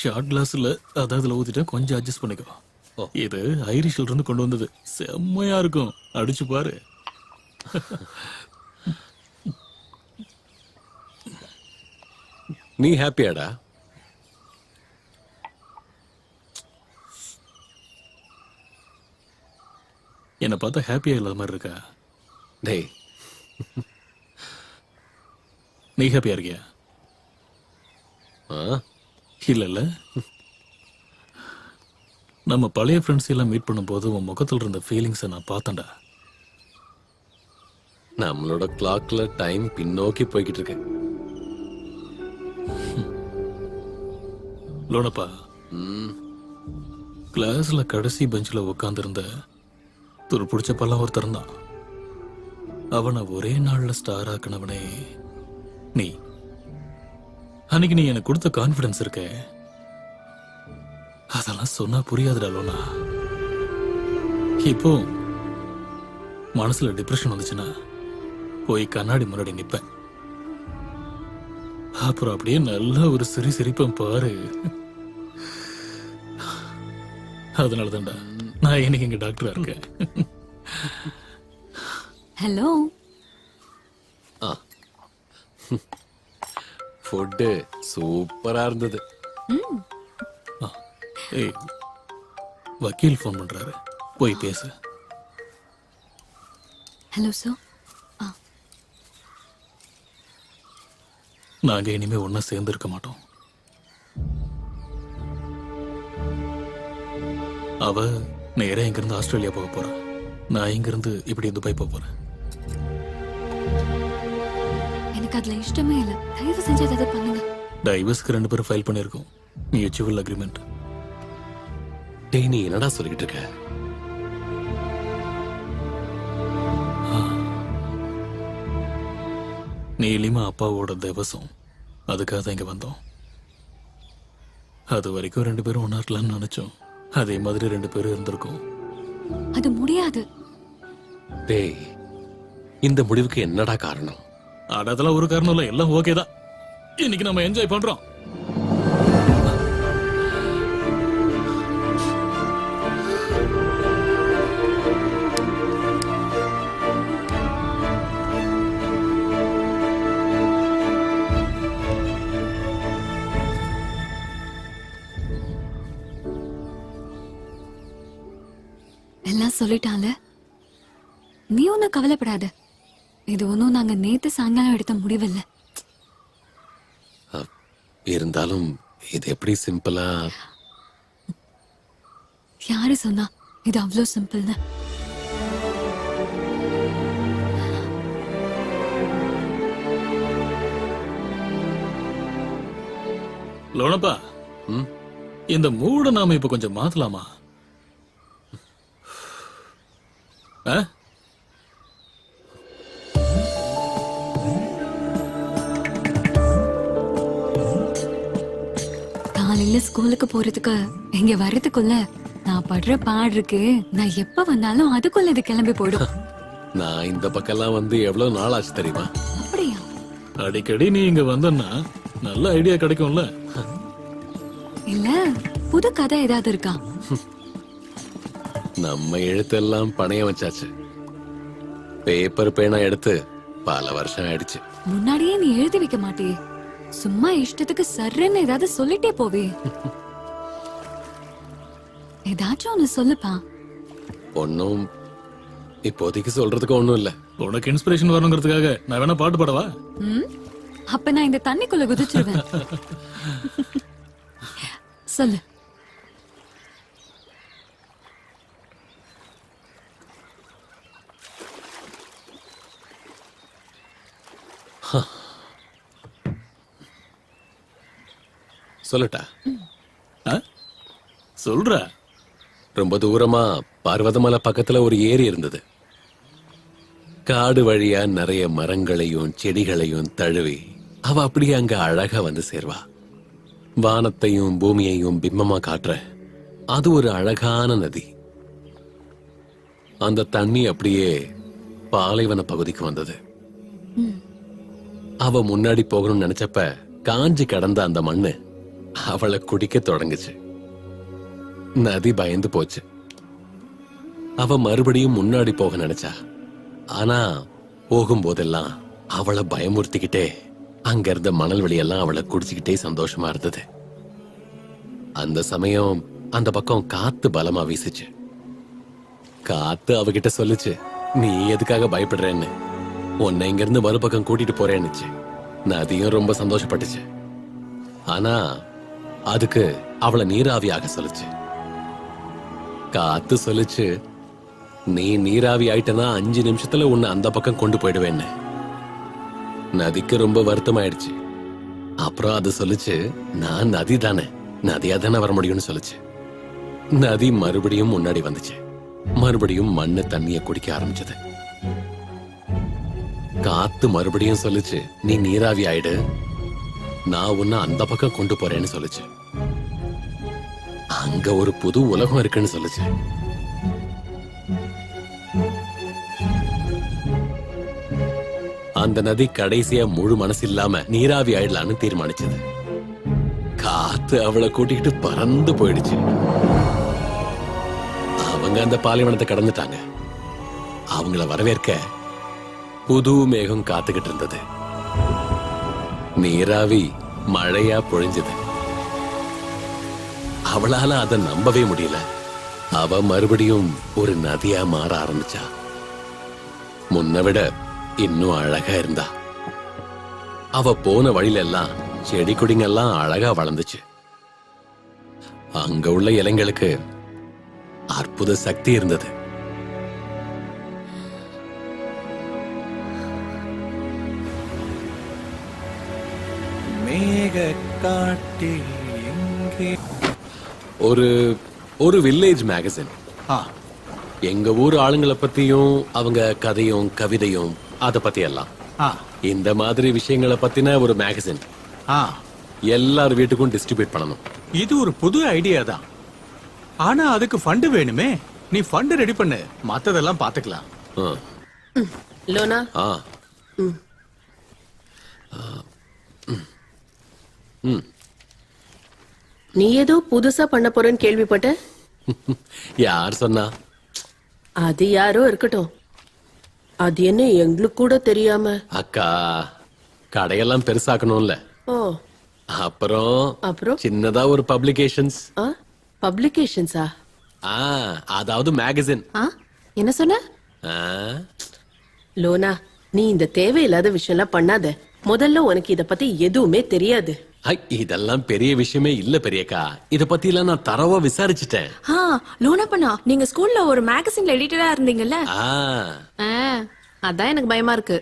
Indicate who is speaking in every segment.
Speaker 1: Short கிளாஸ்ல அதாவது ஊத்திட்டா கொஞ்சம் அட்ஜஸ்ட் பண்ணிக்கோ. இது ஐரிஷ்ல இருந்து கொண்டு வந்தது. செம்மையா இருக்கும். அடிச்சு பாரு.
Speaker 2: நீ ஹாப்பியாடா
Speaker 1: என்னை பார்த்தா ஹாப்பியா இல்லாத மாதிரி இருக்கா?
Speaker 2: டேய்.
Speaker 1: நீ ஹாப்பியா இருக்கியா?
Speaker 2: ஆ?
Speaker 1: இல்லல்ல. நம்ம பழைய ஃப்ரெண்ட்ஸ் எல்லாம் மீட் பண்ணும்போது உன் முகத்துல இருந்த ஃபீலிங்ஸை நான் பார்த்தேன்டா.
Speaker 2: நம்மளோட கிளாக்ல டைம் பின்னோக்கி போய்கிட்டு இருக்கு.
Speaker 1: லோனப்பா. கிளாஸ்ல கடைசி பெஞ்சில் உட்காந்துருந்த துரு பிடிச்ச பல்லாம் ஒருத்தர் தான் அவனை ஒரே நாள்ல ஸ்டார் ஆக்கினவனே நீ. அன்னைக்கு நீ எனக்கு கொடுத்த கான்ஃபிடன்ஸ் இருக்க. அதெல்லாம் சொன்னா புரியாதுடா லோனா. இப்போ மனசுல டிப்ரெஷன் வந்துச்சுன்னா போய் கண்ணாடி முன்னாடி நிப்பேன். அப்புறம் அப்படியே நல்ல ஒரு சிரி சிரிப்பேன் பாரு. அதனால தான்டா நான் இன்னைக்கு இங்க டாக்டரா இருக்கேன்.
Speaker 3: ஹலோ
Speaker 2: ஃபுட்டு சூப்பரா இருந்தது.
Speaker 1: ஏய் வக்கீல் ஃபோன் பண்றாரு. போய் பேசு.
Speaker 3: ஹலோ சார்
Speaker 1: நாங்க இனிமே ஒண்ணா சேர்ந்து இருக்க மாட்டோம். அவ நேரா இங்கிருந்து ஆஸ்திரேலியா போக போறா. நான் இங்கிருந்து இப்படி துபாய் போக போறேன்.
Speaker 3: எனக்கு அதுல இஷ்டமே இல்ல. தயவு செஞ்சு அதை பண்ணுங்க.
Speaker 1: டைவர்ஸ்க்கு ரெண்டு பேரும் ஃபைல் பண்ணியிருக்கோம். மியூச்சுவல் அக்ரிமெண்ட்
Speaker 2: டேய் நீ என்னடா சொல்லிக்கிட்டு இருக்க?
Speaker 1: நீலிமா அப்பாவோட திவசம். அதுக்காக தான் இங்க வந்தோம். அது வரைக்கும் ரெண்டு பேரும் இருக்கலாம்னு நினைச்சோம். அதே மாதிரி ரெண்டு பேரும் இருந்திருக்கோம்.
Speaker 3: அது முடியாது.
Speaker 2: டேய் இந்த முடிவுக்கு என்னடா காரணம்?
Speaker 1: ஆட அதெல்லாம் ஒரு காரணம் இல்லை எல்லாம் ஓகே தான். இன்னைக்கு நம்ம என்ஜாய் பண்றோம்.
Speaker 3: எல்லாம் சொல்லிட்டான்ல. நீ ஒன்னும் கவலைப்படாத. இது ஒன்றும் நாங்க நேத்து சாயங்காலம் எடுத்த முடிவில்ல.
Speaker 2: இருந்தாலும் இது எப்படி சிம்பிளா?
Speaker 3: யாரு சொன்னா இது அவ்வளோ சிம்பிள்னு?
Speaker 1: லோனப்பா இந்த மூட நாம இப்ப கொஞ்சம் மாத்தலாமா?
Speaker 3: காலையில ஸ்கூலுக்கு போறதுக்கு இங்க வர்றதுக்குள்ள நான் படுற பாடு இருக்கு. நான் எப்ப வந்தாலும் அதுக்குள்ள இது கிளம்பி போயிடும்.
Speaker 2: நான் இந்த பக்கம்லாம் வந்து எவ்வளவு நாள் ஆச்சு தெரியுமா?
Speaker 3: அப்படியா?
Speaker 1: அடிக்கடி நீ இங்க வந்தன்னா நல்ல ஐடியா கிடைக்கும்ல.
Speaker 3: இல்ல புது கதை ஏதாவது இருக்கா?
Speaker 2: நம்ம எழுத்தெல்லாம் பணையம் வச்சாச்சு. பேப்பர் பேனா எடுத்து பல வருஷம் ஆயிடுச்சு.
Speaker 3: முன்னாடியே நீ எழுதி வைக்க மாட்டியே. சும்மா இஷ்டத்துக்கு சர்ன்னு ஏதாவது சொல்லிட்டே போவே. ஏதாச்சும் ஒண்ணு சொல்லுப்பா.
Speaker 2: ஒன்னும் இப்போதைக்கு சொல்றதுக்கு ஒண்ணும் இல்ல.
Speaker 1: உனக்கு இன்ஸ்பிரேஷன் வரணுங்கிறதுக்காக நான் வேணா பாட்டு பாடவா?
Speaker 3: ம்? அப்ப நான் இந்த தண்ணிக்குள்ள குதிச்சிருவேன். சொல்லு.
Speaker 2: சொல்லட்டா?
Speaker 1: சொல்ற.
Speaker 2: ரொம்ப தூரமா பர்வதமலை பக்கத்துல ஒரு ஏரி இருந்தது. காடு வழியா நிறைய மரங்களையும் செடிகளையும் தழுவி அவ அப்படியே அங்க அழகா வந்து சேர்வா. வானத்தையும் பூமியையும் பிம்பமா காட்டுற அது ஒரு அழகான நதி. அந்த தண்ணி அப்படியே பாலைவன பகுதிக்கு வந்தது. அவ முன்னாடி போகணும்னு நினைச்சப்ப காஞ்சி கடந்த அந்த மண்ணு அவளை குடிக்க தொடங்குச்சு நதி பயந்து போச்சு அவ மறுபடியும் முன்னாடி போக நினைச்சா ஆனா போகும்போதெல்லாம் அவளை பயமுறுத்திக்கிட்டே அங்க இருந்த மணல் வெளியெல்லாம் அவளை குடிச்சுக்கிட்டே சந்தோஷமா இருந்தது அந்த சமயம் அந்த பக்கம் காத்து பலமா வீசுச்சு காத்து அவகிட்ட சொல்லுச்சு நீ எதுக்காக பயப்படுறேன்னு உன்னை இங்க இருந்து மறுபக்கம் கூட்டிட்டு போறேன்னுச்சு நதியும் ரொம்ப சந்தோஷப்பட்டுச்சு ஆனா அதுக்கு அவளை நீராவியாக சொல்லுச்சு. காத்து சொல்லுச்சு நீ நீராவி ஆயிட்டனா அஞ்சு நிமிஷத்துல உன்னை அந்த பக்கம் கொண்டு போயிடுவேன்னு. நதிக்கு ரொம்ப வருத்தமாயிடுச்சு. அப்புறம் அது சொல்லுச்சு நான் நதி தானே நதியா தானே வர முடியும்னு சொல்லுச்சு. நதி மறுபடியும் முன்னாடி வந்துச்சு. மறுபடியும் மண்ணு தண்ணிய குடிக்க ஆரம்பிச்சது. காத்து மறுபடியும் சொல்லுச்சு நீ நீராவி ஆயிடு நான் உன்னை அந்த பக்கம் கொண்டு போறேன்னு சொல்லுச்சு. அங்க ஒரு புது உலகம் இருக்குன்னு சொல்லுச்சு. அந்த நதி கடைசியா முழு மனசு இல்லாம நீராவி ஆயிடலான்னு தீர்மானிச்சது. காத்து அவளை கூட்டிக்கிட்டு பறந்து போயிடுச்சு. அவங்க அந்த பாலைவனத்தை கடந்துட்டாங்க. அவங்கள வரவேற்க புது மேகம் காத்துக்கிட்டு இருந்தது. நீராவி மழையா பொழிஞ்சது. அவளால அதை நம்பவே முடியல. அவ மறுபடியும் ஒரு நதியா மாற ஆரம்பிச்சா. முன்ன விட இன்னும் அழகா இருந்தா. அவ போன வழியில எல்லாம் செடி கொடிங்கெல்லாம் அழகா வளர்ந்துச்சு. அங்க உள்ள இலைங்களுக்கு அற்புத சக்தி இருந்தது.
Speaker 4: காட்டில் எங்கே
Speaker 2: ஒரு ஒரு வில்லேஜ் மேகசின்
Speaker 4: ஆ.
Speaker 2: எங்க ஊர் ஆளுங்களை பத்தியும் அவங்க கதையும் கவிதையும் அத பத்தி எல்லாம்.
Speaker 4: ஆ.
Speaker 2: இந்த மாதிரி விஷயங்களை பத்தின ஒரு மேகசின்
Speaker 4: ஆ.
Speaker 2: எல்லார் வீட்டுக்கும் டிஸ்ட்ரிபியூட் பண்ணணும்.
Speaker 4: இது ஒரு புது ஐடியா தான். ஆனா அதுக்கு ஃபண்ட் வேணுமே. நீ ஃபண்ட் ரெடி பண்ணு. மத்ததெல்லாம் பாத்துக்கலாம்.
Speaker 2: ஆ.
Speaker 5: லோனா?
Speaker 2: ஆ.
Speaker 5: நீ ஏதோ புதுசா பண்ண போறேன்னு கேள்விப்பட்டேன்
Speaker 2: யார் சொன்னா?
Speaker 5: அது யாரோ இருக்கட்டும். அது என்ன எங்களுக்கு கூட தெரியாம?
Speaker 2: அக்கா கடையெல்லாம் பெருசாக்கணும்ல.
Speaker 5: ஓ.
Speaker 2: அப்புறம்
Speaker 5: அப்புறம்?
Speaker 2: சின்னதா ஒரு பப்ளிகேஷன்ஸ்
Speaker 5: ஆ பப்ளிகேஷன்ஸா
Speaker 2: ஆ அதாவது மேகசின்
Speaker 5: ஆ என்ன சொன்ன? லோனா நீ இந்த தேவையில்லாத விஷயம்லாம் பண்ணாத. முதல்ல உனக்கு இத பத்தி எதுவுமே தெரியாது.
Speaker 2: இதெல்லாம் பெரிய விஷயமே இல்ல பெரியக்கா. இத பத்தி எல்லாம் நான் தரவா விசாரிச்சுட்டேன்.
Speaker 6: ஆ லோனப்பண்ணா நீங்க ஸ்கூல்ல ஒரு மேகசின்ல எடிட்டரா இருந்தீங்கல்ல? அதான் எனக்கு பயமா இருக்கு?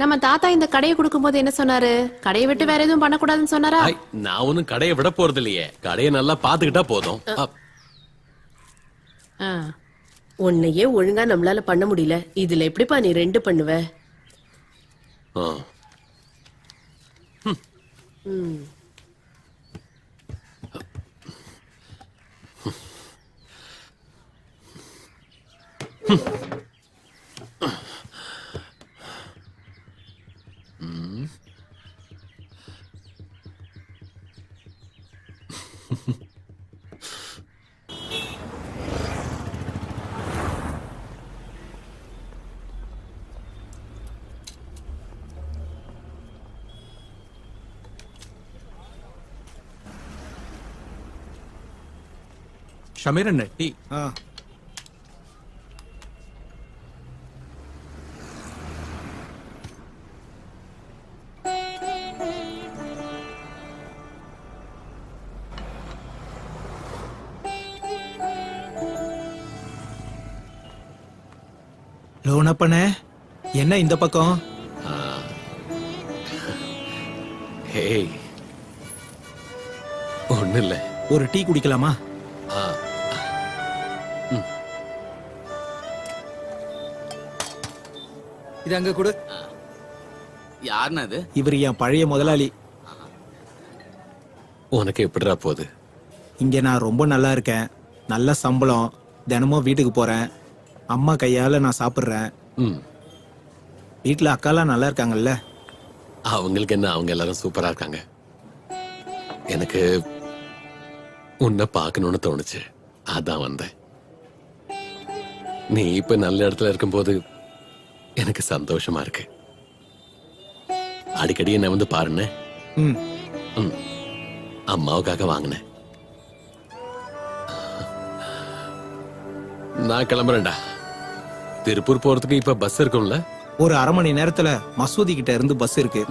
Speaker 6: நம்ம தாத்தா இந்த கடையை கொடுக்கும்போது என்ன சொன்னாரு? கடையை விட்டு வேற எதுவும் பண்ணக்கூடாதுன்னு சொன்னாரா?
Speaker 2: ஐ, நான் ஒன்னும் கடையை விட போறது இல்லையே. கடையை நல்லா பாத்துக்கிட்டா போதும்.
Speaker 5: உன்னையே ஒழுங்கா நம்மளால பண்ண முடியல. இதுல எப்படிப்பா நீ ரெண்டு பண்ணுவ?
Speaker 2: 嗯。
Speaker 4: 哼 ஷமீரன் டீ. லோனப்பனே என்ன இந்த பக்கம்?
Speaker 2: ஹேய் ஒண்ணு இல்ல
Speaker 4: ஒரு டீ குடிக்கலாமா? இது அங்க கொடு.
Speaker 7: யாருண்ணா அது
Speaker 4: இவர் என் பழைய முதலாளி.
Speaker 2: உனக்கு எப்படிடா போகுது?
Speaker 4: இங்க நான் ரொம்ப நல்லா இருக்கேன். நல்ல சம்பளம். தினமும் வீட்டுக்கு போறேன். அம்மா கையால நான் சாப்பிட்றேன்.
Speaker 2: ம்.
Speaker 4: வீட்டில் அக்காலாம் நல்லா இருக்காங்கல்ல?
Speaker 2: அவங்களுக்கு என்ன அவங்க எல்லாரும் சூப்பரா இருக்காங்க. எனக்கு உன்னை பார்க்கணும்னு தோணுச்சு. அதான் வந்தேன். நீ இப்ப நல்ல இடத்துல இருக்கும்போது எனக்கு சந்தோஷமா இருக்கு. அடிக்கடி என்ன வந்து பாருன்னு. அம்மாவுக்காக வாங்கினேன். நான் கிளம்புறேன்டா. திருப்பூர் போறதுக்கு இப்ப பஸ் இருக்கும்ல?
Speaker 4: ஒரு அரை மணி நேரத்துல மசூதி கிட்ட இருந்து பஸ் இருக்கு.